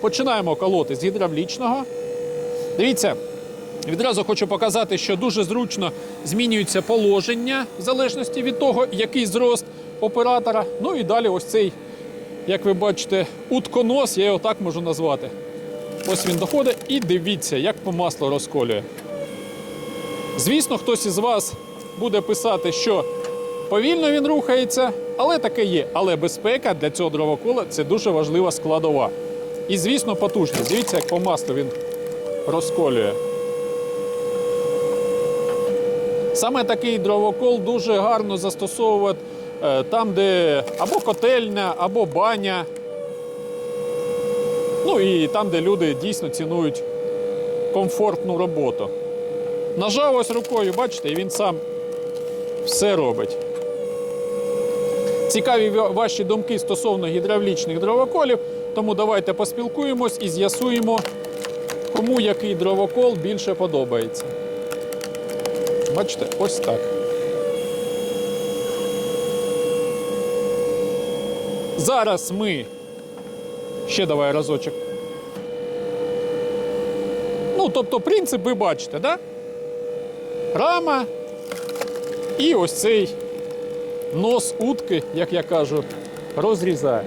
Починаємо колоти з гідравлічного. Дивіться, відразу хочу показати, що дуже зручно змінюється положення в залежності від того, який зрост оператора. Ну і далі ось цей, як ви бачите, утконос, я його так можу назвати. Ось він доходить і дивіться, як по маслу розколює. Звісно, хтось із вас буде писати, що повільно він рухається, але таке є. Але безпека для цього дровокола це дуже важлива складова. І, звісно, потужність. Дивіться, як по маслу він розколює. Саме такий дровокол дуже гарно застосовувати е, там, де або котельня, або баня. Ну і там, де люди дійсно цінують комфортну роботу. Нажав ось рукою, бачите, і він сам все робить. Цікаві ваші думки стосовно гідравлічних дровоколів, тому давайте поспілкуємось і з'ясуємо, кому який дровокол більше подобається. Бачите, ось так. Зараз ми. Ще давай разочок. Ну, тобто, принцип ви бачите, да? Рама і ось цей нос утки, як я кажу, розрізає.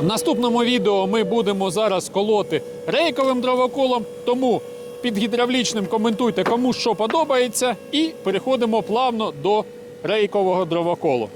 В наступному відео ми будемо зараз колоти рейковим дровоколом, тому під гідравлічним коментуйте, кому що подобається, і переходимо плавно до рейкового дровоколу.